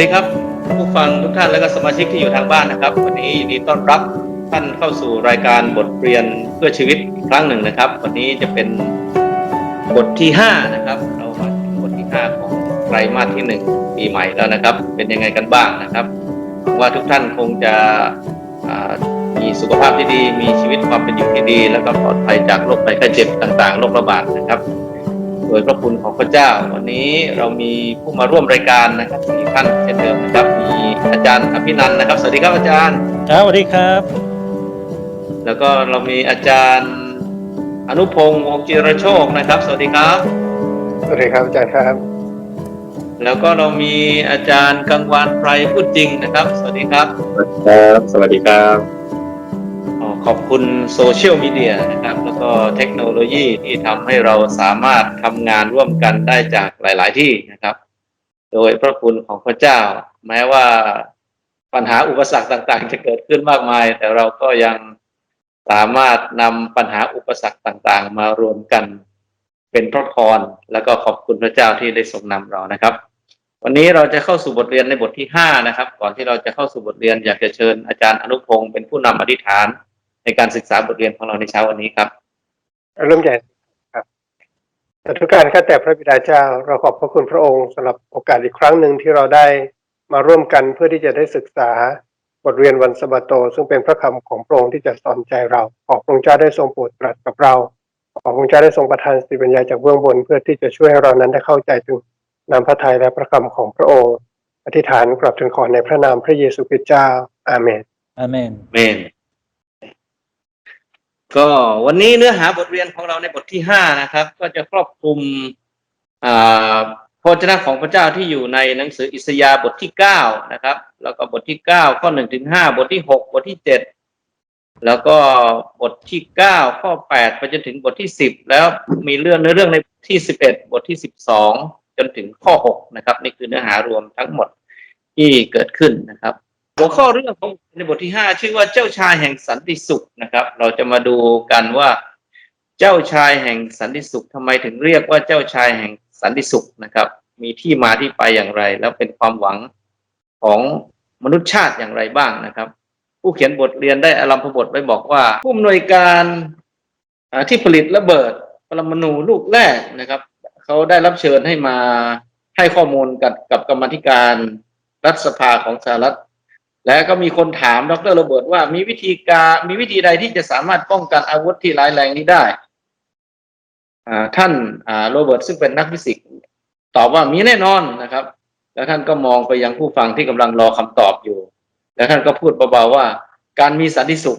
ดีครับผู้ฟังทุกท่านและก็สมาชิกที่อยู่ทางบ้านนะครับ วันนี้ยินดีต้อนรับท่านเข้าสู่รายการบทเรียนเพื่อชีวิตอีกครั้งหนึ่งนะครับ วันนี้จะเป็นบทที่ห้านะครับเรามาถึงบทที่ห้าของไตรมาสที่หนึ่งปีใหม่แล้วนะครับ เป็นยังไงกันบ้างนะครับหวังว่าทุกท่านคงจะมีสุขภาพที่ดี มีชีวิตความเป็นอยู่ที่ดี แล้วก็ปลอดภัยจากโรคภัยไข้เจ็บต่างๆโรคระบาดนะครับ โดยพระคุณของพระเจ้า วันนี้เรามีผู้มาร่วมรายการนะครับสี่ท่านเช่นเดิมนะครับมีอาจารย์อภินันท์นะครับ สวัสดีครับอาจารย์ครับสวัสดีครับ แล้วก็เรามีอาจารย์อนุพงศ์วงศ์จิรโชคนะครับ สวัสดีครับ สวัสดีครับอาจารย์ครับ แล้วก็เรามีอาจารย์กังวานไพรพูดจริงนะครับ สวัสดีครับ ครับ สวัสดีครับ อ๋อขอบคุณโซเชียลมีเดียนะครับ แล้วก็เทคโนโลยีที่ทำให้เราสามารถทำงานร่วมกันได้จากหลาย ๆ ที่นะครับ โดยพระคุณของพระเจ้า แม้ว่าปัญหาอุปสรรคต่าง ๆ จะเกิดขึ้นมากมาย แต่เราก็ยังสามารถนำปัญหาอุปสรรคต่าง ๆ มารวมกันเป็นพระพรแล้วก็ขอบคุณพระเจ้าที่ได้ทรงนำเรานะครับ วันนี้เราจะเข้าสู่บทเรียนในบทที่ห้านะครับ ก่อนที่เราจะเข้าสู่บทเรียนอยากจะเชิญอาจารย์อนุพงศ์เป็นผู้นำอธิษฐาน ในการศึกษาบทเรียนของเราในเช้าวันนี้ครับเริ่มใหญ่ครับแต่ทุกการข้าแต่พระบิดาเจ้า เราขอบพระคุณพระองค์สำหรับโอกาสอีกครั้งหนึ่งที่เราได้มาร่วมกันเพื่อที่จะได้ศึกษาบทเรียนวันสะบาโต ซึ่งเป็นพระคำของพระองค์ที่จะสอนใจเรา ขอพระองค์เจ้าได้ทรงโปรดตรัสกับเราขอพระองค์เจ้าได้ทรงประทานสติปัญญาจากเบื้องบน เพื่อที่จะช่วยให้เรานั้นได้เข้าใจถึงนามพระทัยและพระคำของพระองค์ อธิษฐานกราบทูลขอในพระนามพระเยซูคริสต์เจ้า อาเมน อาเมน เมน ก็วันนี้เนื้อหาบทเรียนของเราในบทที่ห้านะครับ ก็จะครอบคลุมอ่าพระเจ้าของพระเจ้าที่อยู่ในหนังสืออิสยาห์บทที่เก้านะครับ แล้วก็บทที่เก้าข้อหนึ่งถึงห้าบทที่หกบทที่เจ็ดแล้วก็บทที่เก้าข้อแปดไปจนถึงบทที่สิบแล้วมีเรื่องเนื้อเรื่องในบทที่สิบเอ็ดบทที่สิบสองจนถึงข้อหกนะครับ นี่คือเนื้อหารวมทั้งหมดที่เกิดขึ้นนะครับ หัวข้อเรื่องของในบทที่ห้าชื่อว่าเจ้าชายแห่งสันติสุขนะครับ เราจะมาดูกันว่า เจ้าชายแห่งสันติสุขทำไมถึงเรียกว่าเจ้าชายแห่งสันติสุขนะครับ มีที่มาที่ไปอย่างไร แล้วเป็นความหวังของมนุษยชาติอย่างไรบ้างนะครับ ผู้เขียนบทเรียนได้อารัมพบทไว้บอกว่า ผู้อำนวยการที่ผลิตระเบิดปรมาณูลูกแรกนะครับเขาได้รับเชิญให้มาให้ข้อมูลกับกับกรรมธิการรัฐสภาของสหรัฐ และก็มีคนถามดรโรเบิร์ตว่ามีวิธีการมีวิธีใดที่จะสามารถป้องกันอาวุธที่ร้ายแรงนี้ได้ท่านโรเบิร์ตซึ่งเป็นนักฟิสิกส์ตอบว่ามีแน่นอนนะครับ แล้วท่านก็มองไปยังผู้ฟังที่กำลังรอคำตอบอยู่ แล้วท่านก็พูดเบาๆว่า การมีสันติสุข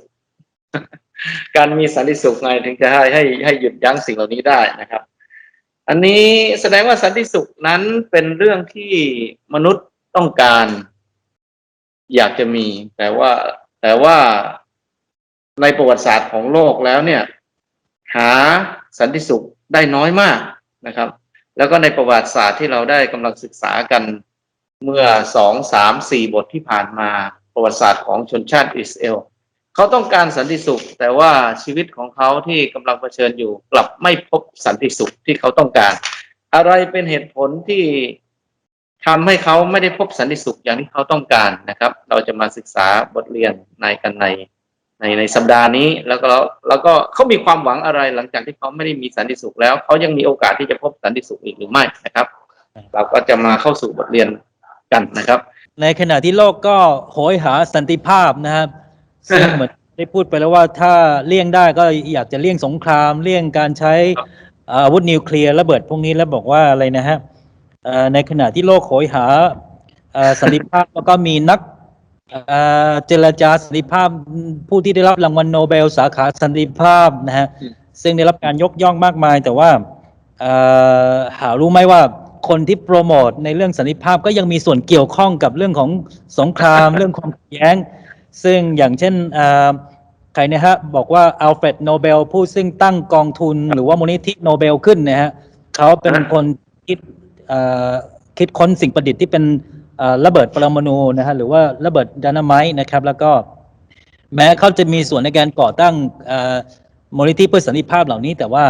การมีสันติสุขไงถึงจะให้ให้ให้หยุดยั้งสิ่งเหล่านี้ได้นะครับ อันนี้แสดงว่าสันติสุขนั้นเป็นเรื่องที่มนุษย์ต้องการ อยากจะมี แต่ว่า แต่ว่าในประวัติศาสตร์ของโลกแล้วเนี่ย หาสันติสุขได้น้อยมากนะครับ แล้วก็ในประวัติศาสตร์ที่เราได้กำลังศึกษากันเมื่อสองสามสี่บทที่ผ่านมาประวัติศาสตร์ของชนชาติอิสราเอลเขาต้องการสันติสุข แต่ว่าชีวิตของเขาที่กำลังเผชิญอยู่ กลับไม่พบสันติสุขที่เขาต้องการ อะไรเป็นเหตุผลที่ ทำให้เขาไม่ได้พบสันติสุขอย่างที่เขาต้องการนะครับ เราจะมาศึกษาบทเรียนในกันในในในสัปดาห์นี้แล้วก็แล้วก็เขามีความหวังอะไรหลังจากที่เขาไม่ได้มีสันติสุขแล้วเขายังมีโอกาสที่จะพบสันติสุขอีกหรือไม่นะครับ เราก็จะมาเข้าสู่บทเรียนกันนะครับ ในขณะที่โลกก็โหยหาสันติภาพนะครับซึ่งเหมือนได้พูดไปแล้วว่าถ้าเลี่ยงได้ก็อยากจะเลี่ยงสงคราม เลี่ยงการใช้อาวุธนิวเคลียร์ระเบิดพวกนี้แล้วบอกว่าอะไรนะฮะเอ่อ ในขณะที่โลกโหยหาเอ่อสันติภาพแล้วก็มีนักเอ่อเจรจาสันติภาพผู้ที่ได้รับรางวัลโนเบลสาขาสันติภาพนะฮะอืมซึ่งได้รับการยกย่องมากมาย แต่ว่าเอ่อหารู้ไหมว่าคนที่โปรโมทในเรื่องสันติภาพก็ยังมีส่วนเกี่ยวข้องกับเรื่องของสงครามเรื่องความขัดแย้ง ซึ่งอย่างเช่นเอ่อใครนะฮะบอกว่าอัลเฟรดโนเบลผู้ซึ่งตั้งกองทุนหรือว่ามูลนิธิโนเบลขึ้นนะฮะเขาเป็นคน คิดค้นสิ่งประดิษฐ์ที่เป็นระเบิดปรมาณูนะฮะหรือว่าระเบิดดานาไมต์นะครับ แล้วก็แม้เขาจะมีส่วนในการก่อตั้งมูลนิธิเพื่อสันติภาพเหล่านี้ แต่ว่า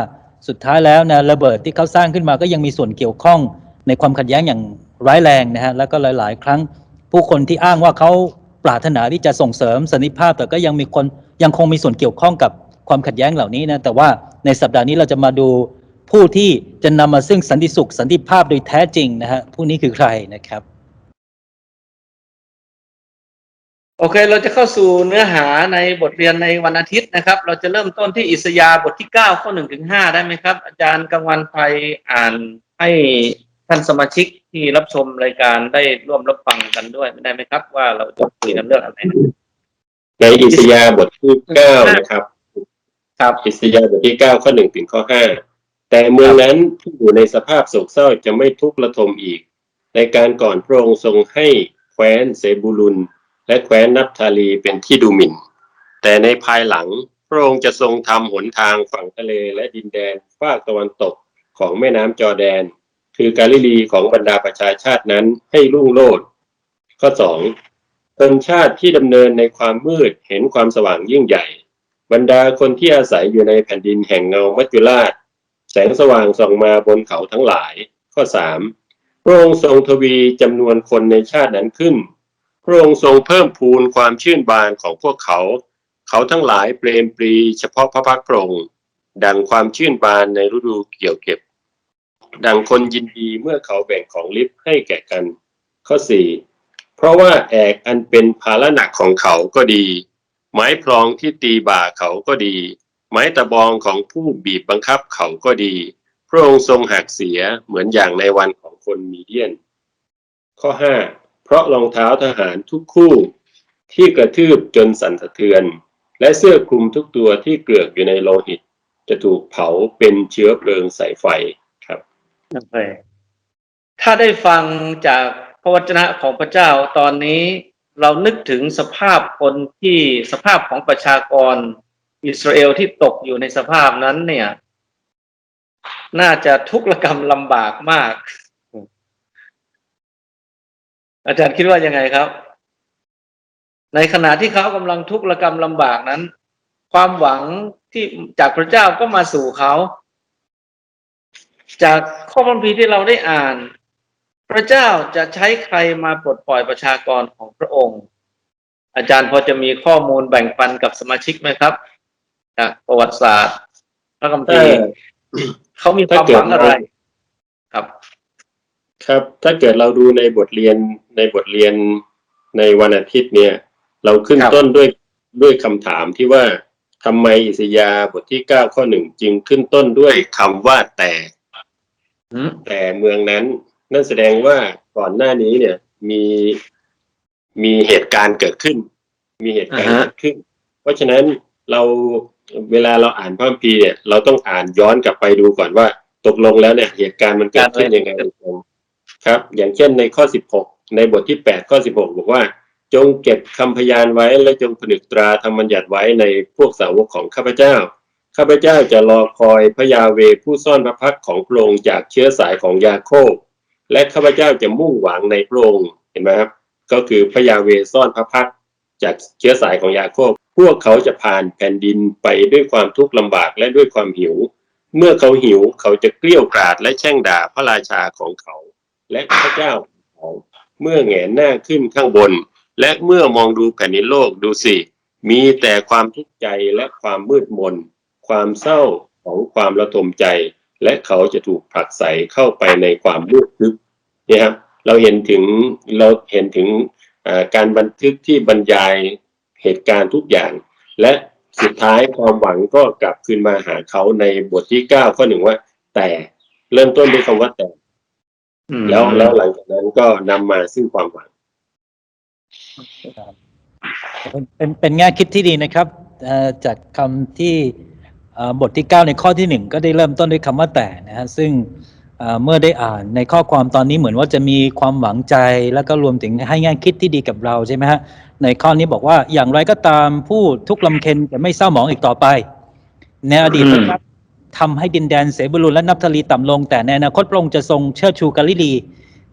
สุดท้ายแล้วนะระเบิดที่เขาสร้างขึ้นมาก็ยังมีส่วนเกี่ยวข้องในความขัดแย้งอย่างร้ายแรงนะฮะแล้วก็หลาย ๆ ครั้งผู้คนที่อ้างว่าเขาปรารถนาที่จะส่งเสริมสันติภาพ แต่ก็ยังมีคนยังคงมีส่วนเกี่ยวข้องกับความขัดแย้งเหล่านี้นะแต่ว่าในสัปดาห์นี้เราจะมาดู ผู้ที่จะนำมาซึ่งสันติสุขสันติภาพโดยแท้จริงนะฮะผู้นี้คือใครนะครับ โอเค เราจะเข้าสู่เนื้อหาในบทเรียนในวันอาทิตย์นะครับ เราจะเริ่มต้นที่อิสยาห์บทที่เก้าข้อหนึ่งถึงห้าได้ไหมครับ อาจารย์กังวันไพรอ่านให้ท่านสมาชิกที่รับชมรายการได้ร่วมรับฟังกันด้วยได้ไหมครับ ว่าเราจะคุยกันเรื่องอะไรในอิสยาห์บทที่เก้านะครับ ครับอิสยาห์บทที่เก้าข้อหนึ่งถึงข้อห้า แต่เมืองนั้นที่อยู่ในสภาพโศกเศร้าจะไม่ทุกข์ระทมอีก ในการก่อนพระองค์ทรงให้แคว้นเซบูลุน และแคว้นนับทาลีเป็นที่ดูหมิ่น แต่ในภายหลังพระองค์จะทรงทำหนทางฝั่งทะเลและดินแดนภาคตะวันตกของแม่น้ำจอแดน คือกาลิลีของบรรดาประชาชาตินั้นให้รุ่งโรจน์ข้อสองชนชาติที่ดำเนินในความมืดเห็นความสว่างยิ่งใหญ่ บรรดาคนที่อาศัยอยู่ในแผ่นดินแห่งเงามัจจุราช แสงสว่างส่องมาบนเขาทั้งหลาย ข้อสามพระองค์ทรงทวีจำนวนคนในชาตินั้นขึ้น พระองค์ทรงเพิ่มพูนความชื่นบานของพวกเขา เขาทั้งหลายเปรมปรีเฉพาะพระพักตร์พระองค์ดังความชื่นบานในฤดูเกี่ยวเก็บ ดังคนยินดีเมื่อเขาแบ่งของลิฟให้แก่กัน ข้อสี่เพราะว่าแอกอันเป็นภาระหนักของเขาก็ดี ไม้พลองที่ตีบ่าเขาก็ดี ไม้ตะบองของผู้บีบบังคับเขาก็ดี พระองค์ทรงหักเสียเหมือนอย่างในวันของคนมีเดียน ข้อห้าเพราะรองเท้าทหารทุกคู่ที่กระทืบจนสั่นสะเทือน และเสื้อคลุมทุกตัวที่เกลือกอยู่ในโลหิต จะถูกเผาเป็นเชื้อเพลิงใส่ไฟครับถ้าได้ฟังจากพระวจนะของพระเจ้าตอนนี้เรานึกถึงสภาพคนที่สภาพของประชากร อิสราเอลที่ตกอยู่ในสภาพนั้นเนี่ย น่าจะทุกข์ระกรรมลำบากมาก อาจารย์คิดว่ายังไงครับ ในขณะที่เขากำลังทุกข์ระกรรมลำบากนั้น ความหวังที่จากพระเจ้าก็มาสู่เขา จากข้อพระคัมภีที่เราได้อ่าน พระเจ้าจะใช้ใครมาปลดปล่อยประชากรของพระองค์ อาจารย์พอจะมีข้อมูลแบ่งปันกับสมาชิกไหมครับ จากประวัติศาสตร์พระคัมภีร์เขามีความหวังอะไร ครับ ครับถ้าเกิดเราดูในบทเรียนในบทเรียนในวันอาทิตย์เนี่ย เราขึ้นครับต้นด้วยด้วยคำถามที่ว่าทำไมอิสยาห์บทที่เก้าข้อหนึ่งจึงขึ้นต้นด้วยคำว่าแต่อืมแต่เมืองนั้น นั่นแสดงว่าก่อนหน้านี้เนี่ย มีมีเหตุการณ์เกิดขึ้น มีเหตุการณ์อ่าฮะเกิดขึ้น เพราะฉะนั้นเรา เวลาเราอ่านพระคัมภีร์เนี่ยเราต้องอ่านย้อนกลับไปดูก่อนว่า ตกลงแล้วเนี่ยเหตุการณ์มันเกิดขึ้นยังไงครับ อย่างเช่นในข้อ16ในบทที่8ข้อ16บหกบอกว่า จงเก็บคำพยานไว้และจงผนึกตราธรรมบัญญัติไว้ในพวกสาวกของข้าพเจ้าข้าพเจ้าจะรอคอยพระยาเวผู้ซ่อนพระพักของพระองค์จากเชื้อสายของยาโคบและข้าพเจ้าจะมุ่งหวังในพระองค์เห็นไหมครับ ก็คือพระยาเวซ่อนพระพักจากเชื้อสายของยาโคบ วกเขาจะผ่านแผ่นดินไปด้วยความทุกข์ลำบากและด้วยความหิว เมื่อเขาหิวเขาจะเกลี้ยวกราดและแช่งด่าพระราชาของเขา และพระเจ้าของเขาเมื่อแงนหน้าขึ้นข้างบน และเมื่อมองดูแผ่นดินโลกดูสิ มีแต่ความทุกข์ใจและความมืดมน ความเศร้าของความระทมใจ และเขาจะถูกผลักใส่เข้าไปในความมืดทึบเนี่ยครับเราเห็นถึงเราเห็นถึงการบันทึกที่บรรยาย เหตุการณ์ทุกอย่าง และสุดท้ายความหวังก็กลับคืนมาหาเขาในบทที่เก้าข้อหนึ่งว่า แต่เริ่มต้นด้วยคำว่าแต่อืมแล้วแล้วหลังจากนั้นก็นำมาซึ่งความหวังเป็นเป็นเป็นแง่คิดที่ดีนะครับเอ่อจากคำที่เอ่อบทที่ 9 ในข้อที่ 1 ก็ได้เริ่มต้นด้วยคำว่าแต่นะฮะซึ่งเอ่อเมื่อได้อ่านในข้อความตอนนี้เหมือนว่าจะมีความหวังใจ แล้วก็รวมถึงให้แง่คิดที่ดีกับเราใช่ไหมฮะ ในข้อนี้บอกว่าอย่างไรก็ตามผู้ทุกลำเค็นจะไม่เศร้าหมองอีกต่อไป ในอดีตอืมพระเจ้าทำให้ดินแดนเสบุรุนและนับทลีต่ำลง แต่ในอนาคตพระองค์จะทรงเชิดชูกาลิลี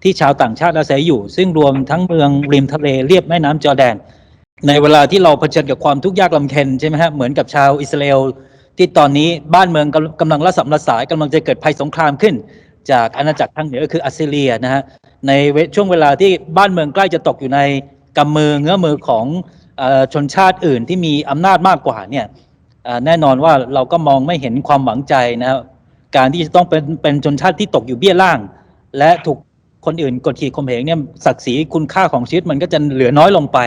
ที่ชาวต่างชาติอาศัยอยู่ ซึ่งรวมทั้งเมืองริมทะเลเรียบแม่น้ำจอแดน ในเวลาที่เราเผชิญกับความทุกข์ยากลำเค็ญใช่ไหมฮะเหมือนกับชาวอิสราเอลที่ตอนนี้บ้านเมืองกำกำลังระสำระสายกำลังจะเกิดภัยสงครามขึ้น จากอาณาจักรทางเหนือก็คืออัสซีเรียนะฮะในช่วงเวลาที่บ้านเมืองใกล้จะตกอยู่ใน กำมือเงื้อมือของอชนชาติอื่นที่มีอำนาจมากกว่าเนี่ยแน่นอนว่าเราก็มองไม่เห็นความหวังใจนะครับการที่จะต้องเป็นเป็นชนชาติที่ตกอยู่เบี้ยล่าง และถูกคนอื่นกดขี่ข่มเหงเนี่ยศักดิ์ศรีคุณค่าของชีวิตมันก็จะเหลือน้อยลงไป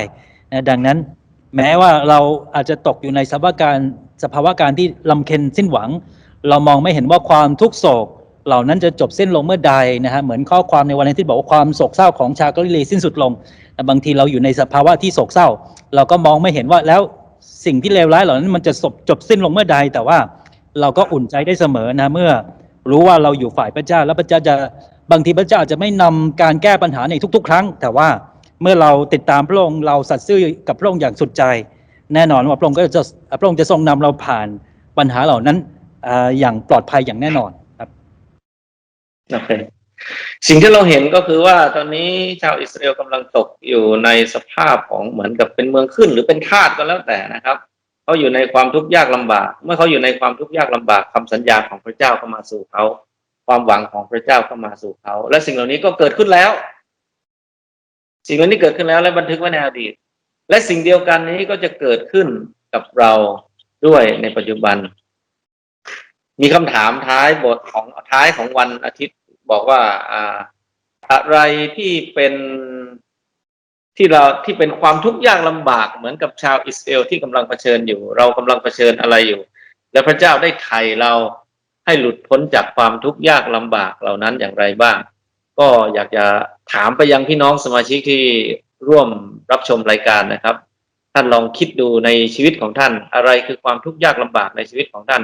นะดังนั้น แม้ว่าเราอาจจะตกอยู่ในสภาวะการสภาวะการที่ลำเค็ญสิ้นหวัง เรามองไม่เห็นว่าความทุกโศก เหล่านั้นจะจบสิ้นลงเมื่อใดนะฮะเหมือนข้อความในวันนี้ที่บอกว่าความโศกเศร้าของชาวกาลิลีสิ้นสุดลง แต่บางทีเราอยู่ในสภาวะที่โศกเศร้า เราก็มองไม่เห็นว่าแล้วสิ่งที่เลวร้ายเหล่านั้นมันจะจบจบสิ้นลงเมื่อใด แต่ว่าเราก็อุ่นใจได้เสมอนะเมื่อรู้ว่าเราอยู่ฝ่ายพระเจ้า แล้วพระเจ้าจะบางทีพระเจ้าอาจจะไม่นำการแก้ปัญหาในทุก ๆ ครั้ง แต่ว่าเมื่อเราติดตามพระองค์เราสัตย์ซื่อกับพระองค์อย่างสุดใจ แน่นอนว่าพระองค์ก็จะพระองค์จะทรงนำเราผ่านปัญหาเหล่านั้นอย่างปลอดภัยอย่างแน่นอนครับโอเค สิ่งที่เราเห็นก็คือว่าตอนนี้ชาวอิสราเอลกำลังตกอยู่ในสภาพของเหมือนกับเป็นเมืองขึ้น หรือเป็นทาสก็แล้วแต่นะครับเขาอยู่ในความทุกข์ยากลำบาก เมื่อเขาอยู่ในความทุกข์ยากลำบากคำสัญญาของพระเจ้าเข้ามาสู่เขาความหวังของพระเจ้าเข้ามาสู่เขาและสิ่งเหล่านี้ก็เกิดขึ้นแล้ว สิ่งเหล่านี้เกิดขึ้นแล้วและบันทึกไว้ในอดีต และสิ่งเดียวกันนี้ก็จะเกิดขึ้นกับเราด้วยในปัจจุบัน มีคำถามท้ายบทของท้ายของวันอาทิตย์ บอกว่าอ่าอะไรที่เป็นที่เราที่เป็นความทุกข์ยากลำบากเหมือนกับชาวอิสราเอลที่กำลังเผชิญอยู่ เรากำลังเผชิญอะไรอยู่ และพระเจ้าได้ไถ่เราให้หลุดพ้นจากความทุกข์ยากลำบากเหล่านั้นอย่างไรบ้าง ก็อยากจะถามไปยังพี่น้องสมาชิกที่ร่วมรับชมรายการนะครับ ท่านลองคิดดูในชีวิตของท่าน อะไรคือความทุกข์ยากลำบากในชีวิตของท่าน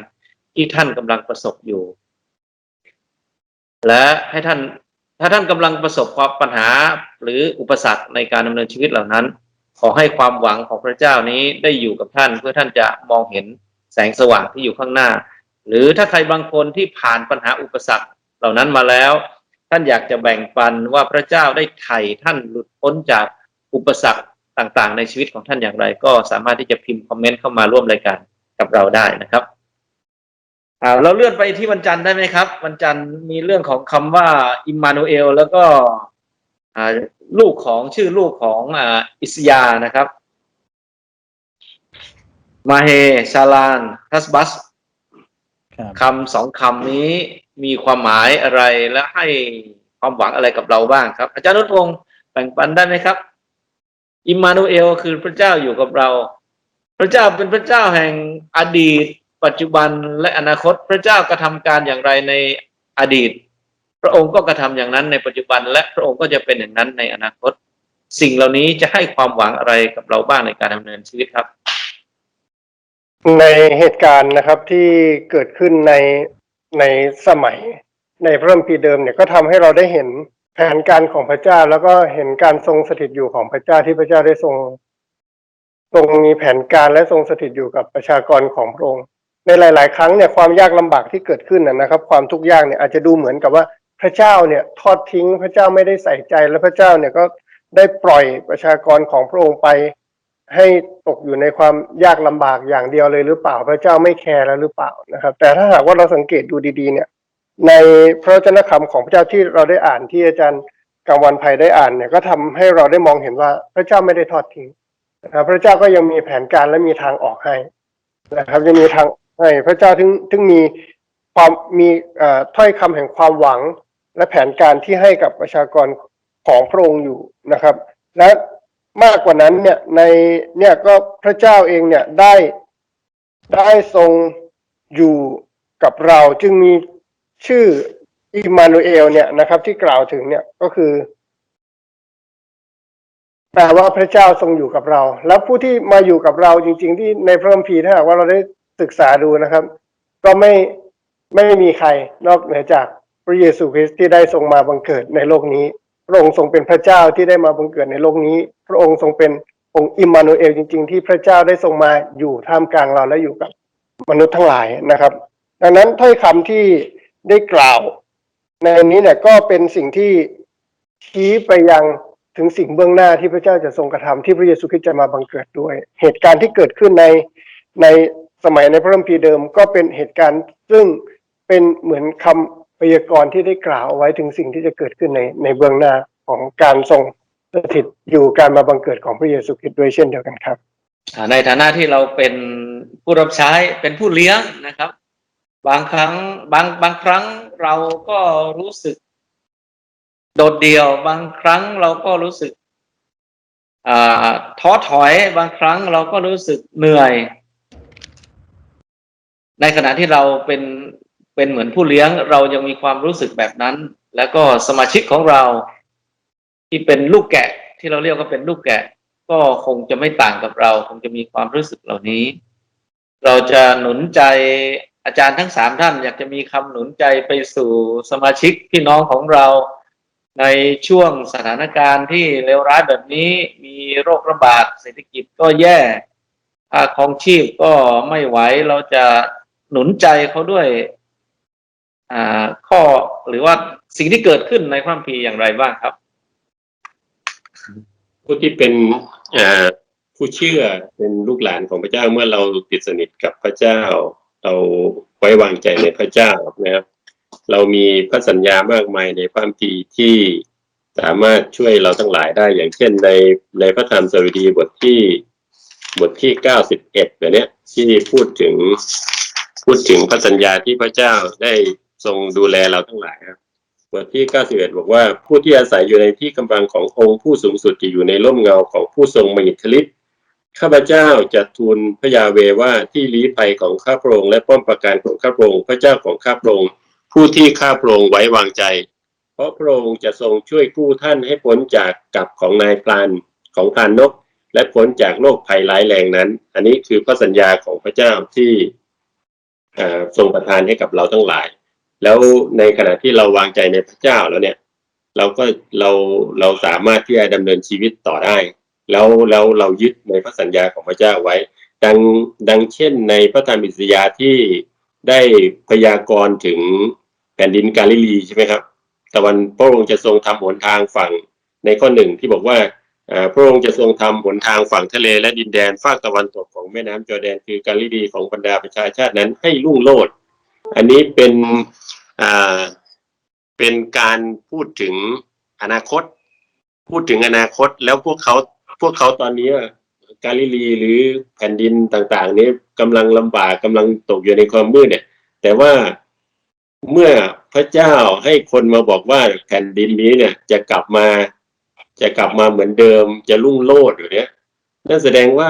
ที่ท่านกำลังประสบอยู่ และให้ท่านถ้าท่านกำลังประสบความปัญหาหรืออุปสรรคในการดำเนินชีวิตเหล่านั้น ขอให้ความหวังของพระเจ้านี้ได้อยู่กับท่าน เพื่อท่านจะมองเห็นแสงสว่างที่อยู่ข้างหน้า หรือถ้าใครบางคนที่ผ่านปัญหาอุปสรรคเหล่านั้นมาแล้ว ท่านอยากจะแบ่งปันว่าพระเจ้าได้ไถ่ท่านหลุดพ้นจากอุปสรรคต่างๆ ในชีวิตของท่านอย่างไร ก็สามารถที่จะพิมพ์คอมเมนต์เข้ามาร่วมรายการกับเราได้นะครับ อ่าเราเลื่อนไปที่วันจันทร์ได้ไหมครับ วันจันทร์มีเรื่องของคำว่าอิมมานูเอลแล้วก็อ่าลูกของชื่อลูกของอ่าอิสยานะครับ มาเฮชาลานทัสบัสครับคำสองคำนี้มีความหมายอะไรและให้ความหวังอะไรกับเราบ้างครับ อาจารย์นุชพงศ์แบ่งปันได้ไหมครับ อิมมานูเอลคือพระเจ้าอยู่กับเรา พระเจ้าเป็นพระเจ้าแห่งอดีต ปัจจุบันและอนาคตพระเจ้ากระทำการอย่างไรในอดีต พระองค์ก็กระทำอย่างนั้นในปัจจุบัน และพระองค์ก็จะเป็นอย่างนั้นในอนาคต สิ่งเหล่านี้จะให้ความหวังอะไรกับเราบ้างในการดำเนินชีวิตครับ ในเหตุการณ์นะครับที่เกิดขึ้นในในสมัยในพระคัมภีร์เดิมเนี่ยก็ทำให้เราได้เห็นแผนการของพระเจ้าแล้วก็เห็นการทรงสถิตอยู่ของพระเจ้าที่พระเจ้าได้ทรง ทรงมีแผนการและทรงสถิตอยู่กับประชากรของพระองค์ ในหลาย ๆ ครั้งเนี่ยความยากลำบากที่เกิดขึ้นนะครับ ความทุกข์ยากเนี่ยอาจจะดูเหมือนกับว่าพระเจ้าเนี่ยทอดทิ้งพระเจ้าไม่ได้ใส่ใจและพระเจ้าเนี่ยก็ได้ปล่อยประชากรของพระองค์ไป ให้ตกอยู่ในความยากลำบากอย่างเดียวเลยหรือเปล่าพระเจ้าไม่แคร์แล้วหรือเปล่านะครับ แต่ถ้าหากว่าเราสังเกตดูดี ๆ เนี่ย ในพระวจนะคำของพระเจ้าที่เราได้อ่านที่อาจารย์กังวันภัยได้อ่านเนี่ยก็ทำให้เราได้มองเห็นว่าพระเจ้าไม่ได้ทอดทิ้งนะครับพระเจ้าก็ยังมีแผนการและมีทางออกให้นะครับยังมีทาง ให้พระเจ้าถึงถึงมีความมีเอ่อถ้อยคำแห่งความหวัง และแผนการที่ให้กับประชากรของพระองค์อยู่นะครับ และมากกว่านั้นเนี่ยในเนี่ยก็พระเจ้าเองเนี่ยได้ได้ทรงอยู่กับเราจึงมีชื่ออิมมานูเอลเนี่ยนะครับ ที่กล่าวถึงเนี่ยก็คือแปลว่าพระเจ้าทรงอยู่กับเรา แล้วผู้ที่มาอยู่กับเราจริง ๆ ที่ในพระคัมภีร์ถ้าหากว่าเราได้ ศึกษาดูนะครับ ก็ไม่ไม่มีใครนอกเหนือจากพระเยซูคริสต์ที่ได้ทรงมาบังเกิดในโลกนี้ พระองค์ทรงเป็นพระเจ้าที่ได้มาบังเกิดในโลกนี้ พระองค์ทรงเป็นองค์อิมมานูเอลจริง ๆ ที่พระเจ้าได้ทรงมาอยู่ท่ามกลางเราและอยู่กับมนุษย์ทั้งหลายนะครับ ดังนั้นถ้อยคำที่ได้กล่าวในนนี้เนี่ยก็เป็นสิ่งที่ชี้ไปยังถึงสิ่งเบื้องหน้าที่พระเจ้าจะทรงกระทำที่พระเยซูคริสต์จะมาบังเกิดด้วย เหตุการณ์ที่เกิดขึ้นในใน สมัยในพระคัมภีร์เดิมก็เป็นเหตุการณ์ซึ่งเป็นเหมือนคำพยากรณ์ที่ได้กล่าวเอาไว้ถึงสิ่งที่จะเกิดขึ้นในในเบื้องหน้าของการทรงสถิตอยู่การมาบังเกิดของพระเยซูคริสต์ด้วยเช่นเดียวกันครับในฐานะที่เราเป็นผู้รับใช้เป็นผู้เลี้ยงนะครับ บางครั้งบางบางครั้งเราก็รู้สึก โดดเดี่ยว บางครั้งเราก็รู้สึกท้อถอย บางครั้งเราก็รู้สึกเหนื่อย ในขณะที่เราเป็นเป็นเหมือนผู้เลี้ยงเรายังมีความรู้สึกแบบนั้น แล้วก็สมาชิกของเราที่เป็นลูกแกะที่เราเรียกว่าเป็นลูกแกะ ก็คงจะไม่ต่างกับเรา คงจะมีความรู้สึกเหล่านี้ เราจะหนุนใจอาจารย์ทั้งสามท่าน อยากจะมีคำหนุนใจไปสู่สมาชิกพี่น้องของเราในช่วงสถานการณ์ที่เลวร้ายแบบนี้มีโรคระบาดเศรษฐกิจก็แย่ค่าครองชีพก็ไม่ไหวเราจะ หนุนใจเขาด้วยอ่าข้อหรือว่าสิ่งที่เกิดขึ้นในความพีร์อย่างไรบ้างครับ ผู้ที่เป็นผู้เชื่อเป็นลูกหลานของพระเจ้าเมื่อเราติดสนิทกับพระเจ้า เราไว้วางใจในพระเจ้านะครับ เรามีพระสัญญามากมายในพระคัมภีที่สามารถช่วยเราทั้งหลายได้อย่างเช่นในในพระธรรมสดุดีบทที่บทที่เก้าสิบเอ็ดแบบเนี้ยที่พูดถึง พูดถึงพระสัญญาที่พระเจ้าได้ทรงดูแลเราทั้งหลายครับบทที่ 91 บอกว่าผู้ที่อาศัยอยู่ในที่กำบังขององค์ผู้สูงสุดจะอยู่ในร่มเงาของผู้ทรงมหิทธิฤทธิ์ข้าพเจ้าจะทูลพระยาเวว่าที่ลี้ภัยของข้าพระองค์และป้อมปราการของข้าพระองค์พระเจ้าของข้าพระองค์ผู้ที่ข้าพระองค์ไว้วางใจ เพราะพระองค์จะทรงช่วยกู้ท่านให้พ้นจากกับของนายพรานของพรานนก และพ้นจากโรคภัยร้ายแรงนั้น อันนี้คือพระสัญญาของพระเจ้าที่ ทรงประทานให้กับเราทั้งหลาย แล้วในขณะที่เราวางใจในพระเจ้าแล้วเนี่ย เราก็เราเราสามารถที่จะดำเนินชีวิตต่อได้ แล้วแล้วเรายึดในพระสัญญาของพระเจ้าไว้ ดังดังเช่นในพระธรรมอิสยาห์ที่ได้พยากรณ์ถึงแผ่นดินกาลิลีใช่ไหมครับ ตะวันพระองค์จะทรงทำหนทางฝั่งในข้อหนึ่งที่บอกว่า พระองค์จะทรงทำหนทางฝั่งทะเลและดินแดนฝากตะวันตกของแม่น้ำจอแดน คือกาลิลีของบรรดาประชาชาตินั้นให้รุ่งโรจน์อันนี้เป็นอ่าเป็นการพูดถึงอนาคต พูดถึงอนาคตแล้วพวกเขาพวกเขาตอนนี้กาลิลีหรือแผ่นดินต่างๆ นี้กำลังลำบากกำลังตกอยู่ในความมืดเนี่ย แต่ว่าเมื่อพระเจ้าให้คนมาบอกว่าแผ่นดินนี้เนี่ยจะกลับมา จะกลับมาเหมือนเดิม จะรุ่งโรจน์อยู่เนี่ยนั่นแสดงว่า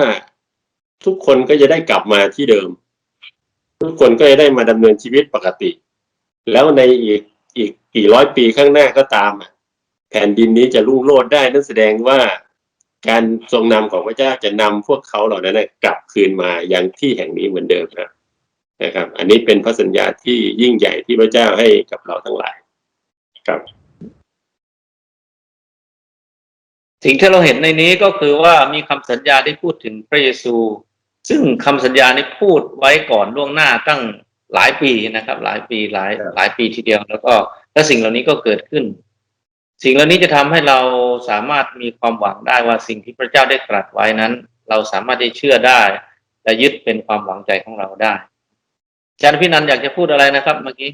ทุกคนก็จะได้กลับมาที่เดิม ทุกคนก็จะได้มาดำเนินชีวิตปกติ แล้วในอีกอีกกี่ร้อยปีข้างหน้าก็ตามอะแผ่นดินนี้จะรุ่งโรจน์ได้ นั่นแสดงว่าการทรงนำของพระเจ้าจะนำพวกเขาเหล่านั้นกลับคืนมาอยังที่แห่งนี้เหมือนเดิมนะนะครับ อันนี้เป็นพระสัญญาที่ยิ่งใหญ่ที่พระเจ้าให้กับเราทั้งหลายครับ สิ่งที่เราเห็นในนี้ก็คือว่ามีคำสัญญาที่พูดถึงพระเยซู ซึ่งคำสัญญานี้พูดไว้ก่อนล่วงหน้าตั้งหลายปีนะครับ หลายปีหลายครับหลายปีทีเดียว แล้วก็และสิ่งเหล่านี้ก็เกิดขึ้น สิ่งเหล่านี้จะทำให้เราสามารถมีความหวังได้ว่าสิ่งที่พระเจ้าได้ตรัสไว้นั้น เราสามารถได้เชื่อได้และยึดเป็นความหวังใจของเราได้อาจารย์พี่นันท์อยากจะพูดอะไรนะครับเมื่อกี้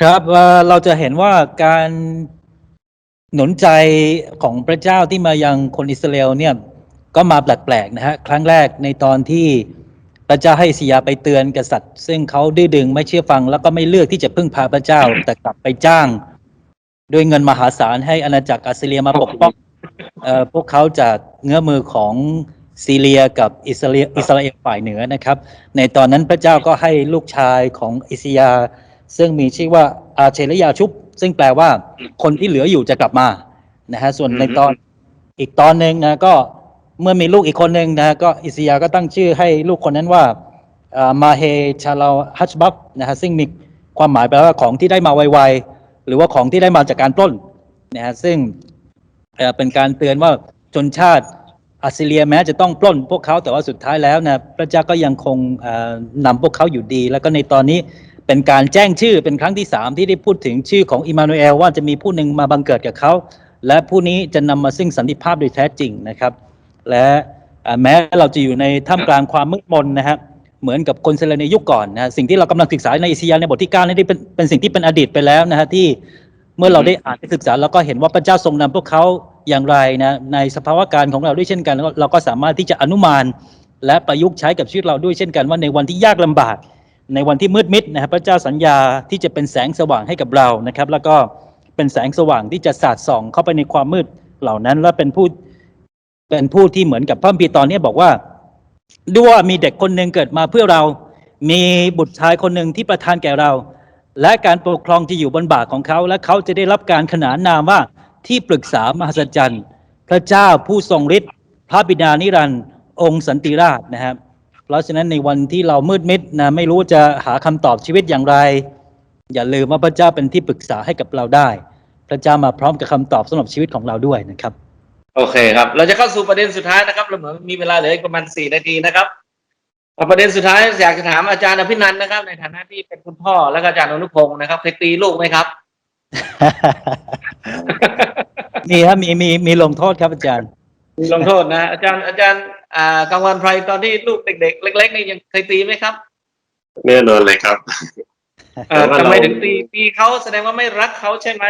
ครับเอ่อเราจะเห็นว่าการ หนุนใจของพระเจ้าที่มายังคนอิสราเอลเนี่ยก็มาแปลกๆนะฮะครั้งแรกในตอนที่พระเจ้าให้อิยาไปเตือนกษัตริย์ ซึ่งเขาดื้อดึงไม่เชื่อฟัง แล้วก็ไม่เลือกที่จะพึ่งพาพระเจ้า แต่กลับไปจ้าง ด้วยเงินมหาศาลให้อาณาจักรอัสซีเรียมาปกป้องเอ่อพวกเขาจากเงื้อมือของซีเรียกับอิสราเอลอิสราเอลฝ่ายเหนือนะครับ ในตอนนั้นพระเจ้าก็ให้ลูกชายของอิสยา ซึ่งมีชื่อว่าอาเชลยาชุบ ซึ่งแปลว่าคนที่เหลืออยู่จะกลับมานะฮะส่วนอืมในตอนอีกตอนหนึ่งนะก็เมื่อมีลูกอีกคนหนึ่งนะฮะก็อิสยาห์ก็ตั้งชื่อให้ลูกคนนั้นว่าอ่ามาเฮชาลาฮัชบับนะฮะซึ่งมีความหมายแปลว่าของที่ได้มาไวๆหรือว่าของที่ได้มาจากการปล้นนะฮะซึ่งเอ่อเป็นการเตือนว่าชนชาติอัสซีเรียแม้จะต้องปล้นพวกเขาแต่ว่าสุดท้ายแล้วนะพระเจ้าก็ยังคงเอ่อนำพวกเขาอยู่ดี แล้วก็ในตอนนี้ เป็นการแจ้งชื่อเป็นครั้งที่สามที่ได้พูดถึงชื่อของอิมานูเอลว่าจะมีผู้หนึ่งมาบังเกิดกับเขา และผู้นี้จะนำมาซึ่งสันติภาพโดยแท้จริงนะครับ และแม้เราจะอยู่ในท่ามกลางความมืดมนนะฮะเหมือนกับคนเซเลในยุคก่อนนะสิ่งที่เรากำลังศึกษาในอิสยาในบทที่9นี่เป็นเป็นสิ่งที่เป็นอดีตไปแล้วนะฮะที่เมื่อเราได้อ่านได้ศึกษาแล้วก็เห็นว่าพระเจ้าทรงนำพวกเขาอย่างไรนะในสภาวะการของเราด้วยเช่นกัน เราก็สามารถที่จะอนุมาน และประยุกต์ใช้กับชีวิตเราด้วยเช่นกันว่าในวันที่ยากลำบาก ในวันที่มืดมิดนะครับพระเจ้าสัญญาที่จะเป็นแสงสว่างให้กับเรานะครับ แล้วก็เป็นแสงสว่างที่จะสาดส่องเข้าไปในความมืดเหล่านั้น และเป็นผู้เป็นผู้ที่เหมือนกับพระคัมภีตอนนี้บอกว่าด้วยว่ามีเด็กคนหนึ่งเกิดมาเพื่อเรา มีบุตรชายคนหนึ่งที่ประทานแก่เรา และการปกครองจะอยู่บนบ่าของเขา และเขาจะได้รับการขนานนามว่าที่ปรึกษามหัศจรรย์ พระเจ้าผู้ทรงฤทธิ์พระบิดานิรันดร์องค์สันติราชนะครับ ราะฉะนั้นในวันที่เรามืดมิดนะไม่รู้จะหาคำตอบชีวิตอย่างไร อย่าลืมว่าพระเจ้าเป็นที่ปรึกษาให้กับเราได้ พระเจ้ามาพร้อมกับคำตอบสำหรับชีวิตของเราด้วยนะครับ โอเคครับ เราจะเข้าสู่ประเด็นสุดท้ายนะครับ เราเหมือนมีเวลาเหลืออีกประมาณสี่นาทีนะครับเอาประเด็นสุดท้ายอยากจะถามอาจารย์อภินันท์นะครับ ในฐานะที่เป็นคุณพ่อและก็อาจารย์อนุพงศ์นะครับเคยตีลูกไหมครับมีครับมีมีมีลงโทษครับอาจารย์มีลงโทษนะ อาจารย์อาจารย์ อ่ากลางวันไพรตอนที่ลูกเด็ก ๆ เล็ก ๆ นี่ยังเคยตีไหมครับแน่นอนเลยครับ เอ่อแต่ว่าทำไมเราถึงตีตีเขาแสดงว่าไม่รักเขาใช่ไหม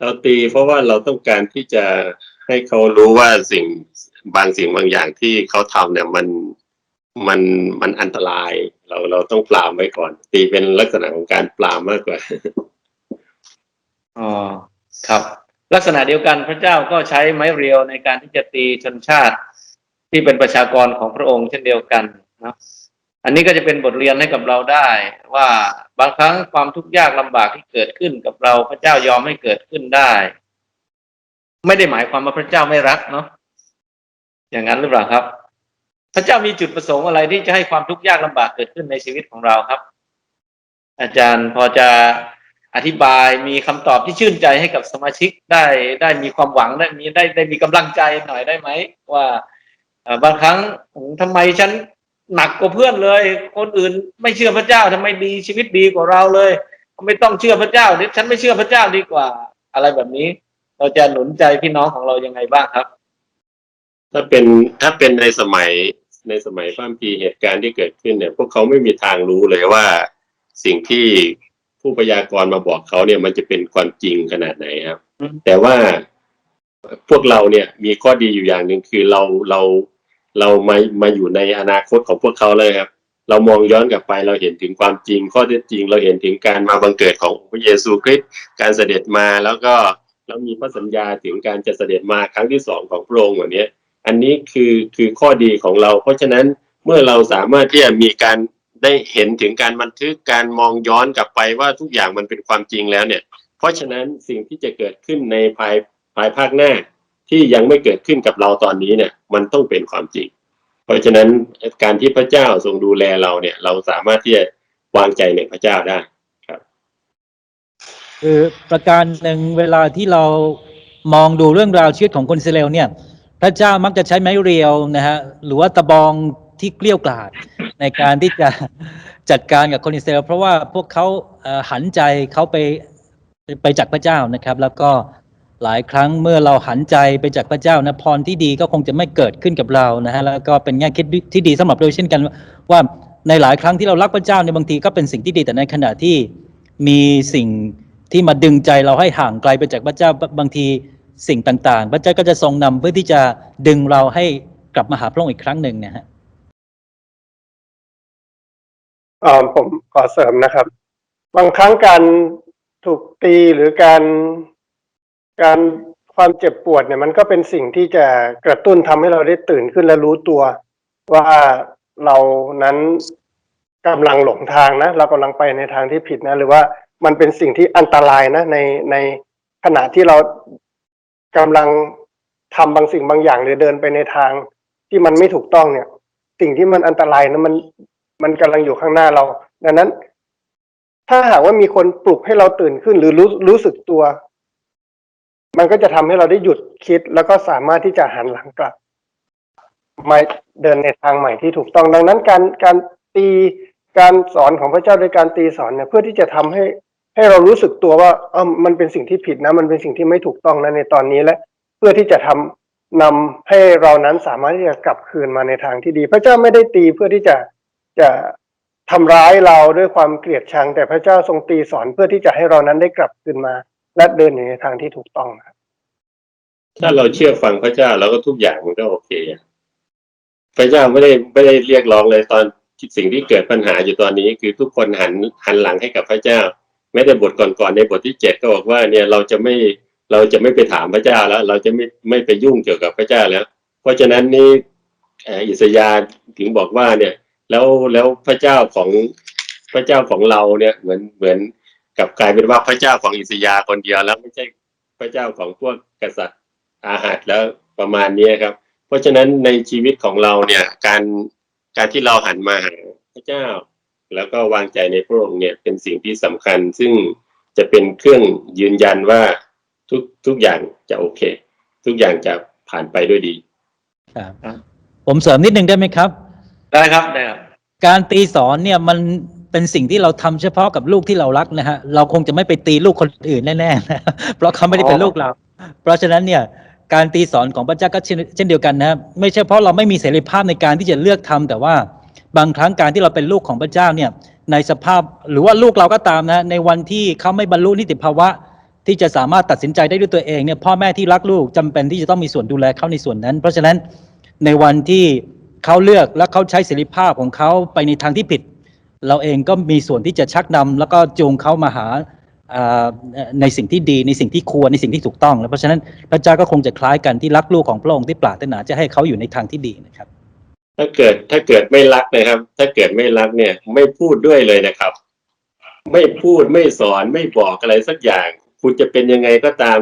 เราตีเพราะว่าเราต้องการที่จะให้เขารู้ว่าสิ่งบางสิ่งบางอย่างที่เขาทำเนี่ยมันมันมันอันตราย เราเราต้องปรามไว้ก่อน ตีเป็นลักษณะของการปรามมากกว่า อ๋อครับ ลักษณะเดียวกันพระเจ้าก็ใช้ไม้เรียวในการที่จะตีชนชาติ ที่เป็นประชากรของพระองค์เช่นเดียวกันเนาะอันนี้ก็จะเป็นบทเรียนให้กับเราได้ ว่าบางครั้งความทุกข์ยากลำบากที่เกิดขึ้นกับเราพระเจ้ายอมให้เกิดขึ้นได้ ไม่ได้หมายความว่าพระเจ้าไม่รักเนาะอย่างนั้นหรือเปล่าครับ พระเจ้ามีจุดประสงค์อะไรที่จะให้ความทุกข์ยากลำบากเกิดขึ้นในชีวิตของเราครับ อาจารย์พอจะอธิบายมีคำตอบที่ชื่นใจให้กับสมาชิกได้ได้มีความหวังได้มีได้ได้มีกำลังใจหน่อยได้ไหมว่า บางครั้งทำไมฉันหนักกว่าเพื่อนเลย คนอื่นไม่เชื่อพระเจ้าทำไมดีชีวิตดีกว่าเราเลย ไม่ต้องเชื่อพระเจ้าฉันไม่เชื่อพระเจ้าดีกว่า อะไรแบบนี้ เราจะหนุนใจพี่น้องของเรายังไงบ้างครับ ถ้าเป็นถ้าเป็นในสมัยในสมัยพระคัมภีร์เหตุการณ์ที่เกิดขึ้นเนี่ย พวกเขาไม่มีทางรู้เลยว่าสิ่งที่ผู้พยากรณ์มาบอกเขาเนี่ย มันจะเป็นความจริงขนาดไหนครับอืมแต่ว่าพวกเราเนี่ยมีข้อดีอยู่อย่างหนึ่งคือเราเรา เรามามาอยู่ในอนาคตของพวกเขาเลยครับ เรามองย้อนกลับไปเราเห็นถึงความจริง ข้อเท็จจริง เราเห็นถึงการมาบังเกิดของพระเยซูคริสต์การเสด็จมาแล้วก็แล้วมีพระสัญญาถึงการจะเสด็จมาครั้งที่สองของพระองค์วันนี้อันนี้คือคือข้อดีของเรา เพราะฉะนั้นเมื่อเราสามารถที่จะมีการได้เห็นถึงการบันทึกการมองย้อนกลับไปว่าทุกอย่างมันเป็นความจริงแล้วเนี่ย เพราะฉะนั้นสิ่งที่จะเกิดขึ้นในภายภายภาคหน้า ที่ยังไม่เกิดขึ้นกับเราตอนนี้เนี่ย มันต้องเป็นความจริง เพราะฉะนั้นการที่พระเจ้าทรงดูแลเราเนี่ย เราสามารถที่จะวางใจในพระเจ้าได้คือประการหนึ่งเวลาที่เรามองดูเรื่องราวชีวิตของคนอิสราเอลเนี่ย พระเจ้ามักจะใช้ไม้เรียวนะฮะหรือว่าตะบองที่เกลี้ยวกล่อมในการที่จะจัดการกับคนอิสราเอลเพราะว่าพวกเขาหันใจเขาไปไปจากพระเจ้านะครับ แล้วก็ หลายครั้งเมื่อเราหันใจไปจากพระเจ้านะพรที่ดีก็คงจะไม่เกิดขึ้นกับเรานะฮะแล้วก็เป็นแง่คิดที่ดีสำหรับเราเช่นกัน ว่าในหลายครั้งที่เรารักพระเจ้าในบางทีก็เป็นสิ่งที่ดีแต่ในขณะที่มีสิ่งที่มาดึงใจเราให้ห่างไกลไปจากพระเจ้าบางทีสิ่งต่าง ๆ พระเจ้าก็จะทรงนำเพื่อที่จะดึงเราให้กลับมาหาพระองค์อีกครั้งหนึ่งนะฮะอ่อผมขอเสริมนะครับ บางครั้งการถูกตีหรือการ การความเจ็บปวดเนี่ยมันก็เป็นสิ่งที่จะกระตุ้นทำให้เราได้ตื่นขึ้นและรู้ตัว ว่าเรานั้นกำลังหลงทางนะ เรากำลังไปในทางที่ผิดนะ หรือว่ามันเป็นสิ่งที่อันตรายนะในในขณะที่เรากำลังทำบางสิ่งบางอย่างหรือเดินไปในทางที่มันไม่ถูกต้องเนี่ย สิ่งที่มันอันตรายนะมันมันกำลังอยู่ข้างหน้าเรา ดังนั้น ถ้าหากว่ามีคนปลุกให้เราตื่นขึ้น หรือรู้รู้สึกตัว มันก็จะทำให้เราได้หยุดคิด แล้วก็สามารถที่จะหันหลังกลับมาเดินในทางใหม่ที่ถูกต้องดังนั้นการการตีการสอนของพระเจ้าโดยการตีสอนเนี่ยเพื่อที่จะทำให้ให้เรารู้สึกตัวว่าเออมันเป็นสิ่งที่ผิดนะ มันเป็นสิ่งที่ไม่ถูกต้องนะในตอนนี้และ เพื่อที่จะทำนำให้เรานั้นสามารถที่จะกลับคืนมาในทางที่ดี พระเจ้าไม่ได้ตีเพื่อที่จะจะทำร้ายเราด้วยความเกลียดชัง แต่พระเจ้าทรงตีสอนเพื่อที่จะให้เรานั้นได้กลับคืนมา และเดินอยู่ในทางที่ถูกต้องครับถ้าเราเชื่อฟังพระเจ้าแล้วก็ทุกอย่างมันก็โอเคพระเจ้าไม่ได้ไม่ได้เรียกร้องเลยตอนสิ่งที่เกิดปัญหาอยู่ตอนนี้คือทุกคนหันหันหลังให้กับพระเจ้าไม่ได้บทก่อนๆในบทที่เจ็ดก็บอกว่าเนี่ยเราจะไม่เราจะไม่ไปถามพระเจ้าแล้ว เราจะไม่ไม่ไปยุ่งเกี่ยวกับพระเจ้าแล้ว เพราะฉะนั้นนี่อิสยาห์ถึงบอกว่าเนี่ยแล้วแล้วพระเจ้าของพระเจ้าของเราเนี่ยเหมือนเหมือน กับกลายเป็นว่าพระเจ้าของอิสยาห์คนเดียวแล้วไม่ใช่พระเจ้าของพวกกษัตริย์อาหัดแล้วประมาณนี้ครับ เพราะฉะนั้นในชีวิตของเราเนี่ยการการที่เราหันมาหาพระเจ้า แล้วก็วางใจในพระองค์เนี่ยเป็นสิ่งที่สำคัญ ซึ่งจะเป็นเครื่องยืนยันว่าทุกทุกอย่างจะโอเค ทุกอย่างจะผ่านไปด้วยดีครับผมเสริมนิดนึงได้ไหมครับ ได้ครับได้ครับการตีสอนเนี่ยมัน เป็นสิ่งที่เราทำเฉพาะกับลูกที่เรารักนะฮะเราคงจะไม่ไปตีลูกคนอื่นแน่ๆนะเพราะเขาไม่ได้เป็นลูกเรา เพราะฉะนั้นเนี่ยการตีสอนของพระเจ้าก็เช่นเช่นเดียวกันนะไม่ใช่เพราะเราไม่มีเสรีภาพในการที่จะเลือกทำแต่ว่าบางครั้งการที่เราเป็นลูกของพระเจ้าเนี่ยในสภาพหรือว่าลูกเราก็ตามนะในวันที่เขาไม่บรรลุนิติภาวะ ที่จะสามารถตัดสินใจได้ด้วยตัวเองเนี่ยพ่อแม่ที่รักลูกจำเป็นที่จะต้องมีส่วนดูแลเขาในส่วนนั้น เพราะฉะนั้นในวันที่เขาเลือกและเขาใช้เสรีภาพของเขาไปในทางที่ผิด เราเองก็มีส่วนที่จะชักนำแล้วก็จูงเขามาหาในสิ่งที่ดีในสิ่งที่ควรในสิ่งที่ถูกต้องแล้วเพราะฉะนั้นพระเจ้าก็คงจะคล้ายกันที่รักลูกของพระองค์ที่ปรารถนาจะให้เขาอยู่ในทางที่ดีนะครับ ถ้าเกิดถ้าเกิดไม่รักนะครับ ถ้าเกิดไม่รักเนี่ยไม่พูดด้วยเลยนะครับ ไม่พูดไม่สอนไม่บอกอะไรสักอย่าง คุณจะเป็นยังไงก็ตาม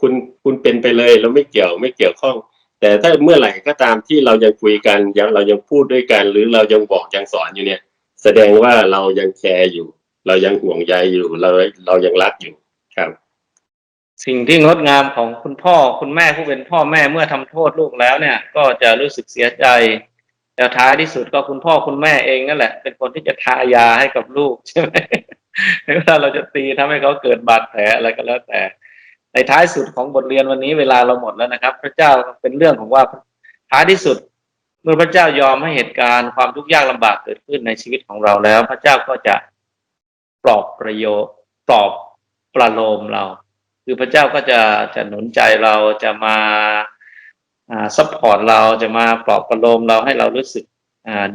คุณคุณเป็นไปเลยแล้วไม่เกี่ยวไม่เกี่ยวข้อง แต่ถ้าเมื่อไหร่ก็ตามที่เรายังคุยกันยังเรายังพูดด้วยกัน หรือเรายังบอกยังสอนอยู่เนี่ย แสดงว่าเรายังแคร์อยู่ เรายังห่วงใยอยู่ เราเรายังรักอยู่ครับ สิ่งที่งดงามของคุณพ่อคุณแม่ผู้เป็นพ่อแม่เมื่อทำโทษลูกแล้วเนี่ย ก็จะรู้สึกเสียใจแต่ท้ายที่สุดก็คุณพ่อคุณแม่เองนั่นแหละ เป็นคนที่จะทายาให้กับลูกใช่ไหมไม่ว่าเราจะตีทำให้เขาเกิดบาดแผลอะไรก็แล้วแต่ ในท้ายสุดของบทเรียนวันนี้เวลาเราหมดแล้วนะครับ พระเจ้าเป็นเรื่องของว่าท้ายที่สุด เมื่อพระเจ้ายอมให้เหตุการณ์ความทุกข์ยากลำบากเกิดขึ้นในชีวิตของเราแล้ว พระเจ้าก็จะปลอบประโยชน์ปลอบประโลมเรา คือพระเจ้าก็จะจะหนุนใจเราจะมาซัพพอร์ตเราจะมาปลอบประโลมเราให้เรารู้สึก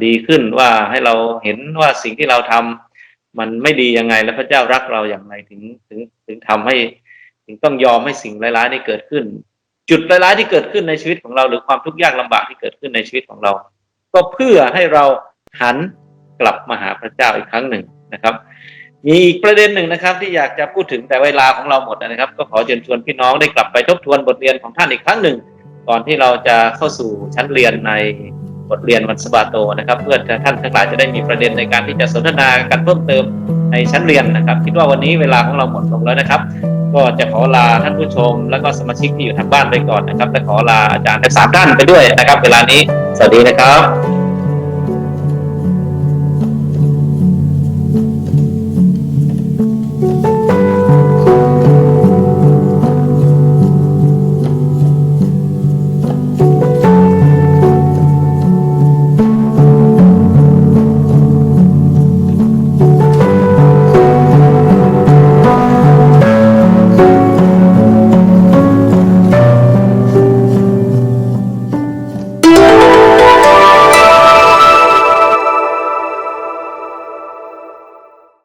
ดีขึ้นว่าให้เราเห็นว่าสิ่งที่เราทำมันไม่ดียังไงแล้วพระเจ้ารักเราอย่างไรถึงถึงถึงทำให้ ถึงต้องยอมให้สิ่งร้ายๆนี้เกิดขึ้น จุดร้ายๆที่เกิดขึ้นในชีวิตของเรา หรือความทุกข์ยากลำบากที่เกิดขึ้นในชีวิตของเรา ก็เพื่อให้เราหันกลับมาหาพระเจ้าอีกครั้งหนึ่งนะครับ มีอีกประเด็นหนึ่งนะครับ ที่อยากจะพูดถึงแต่เวลาของเราหมดนะครับ ก็ขอเชิญชวนพี่น้องได้กลับไปทบทวนบทเรียนของท่านอีกครั้งหนึ่ง ก่อนที่เราจะเข้าสู่ชั้นเรียนใน บทเรียนวันสบาโตนะครับ เพื่อท่านทั้งหลายจะได้มีประเด็นในการที่จะสนทนากันเพิ่มเติมในชั้นเรียนนะครับ คิดว่าวันนี้เวลาของเราหมดลงแล้วนะครับ ก็จะขอลาท่านผู้ชม แล้วก็สมาชิกที่อยู่ทางบ้านไปก่อนนะครับและขอลาอาจารย์ทั้งสามท่านไปด้วยนะครับ เวลานี้สวัสดีนะครับ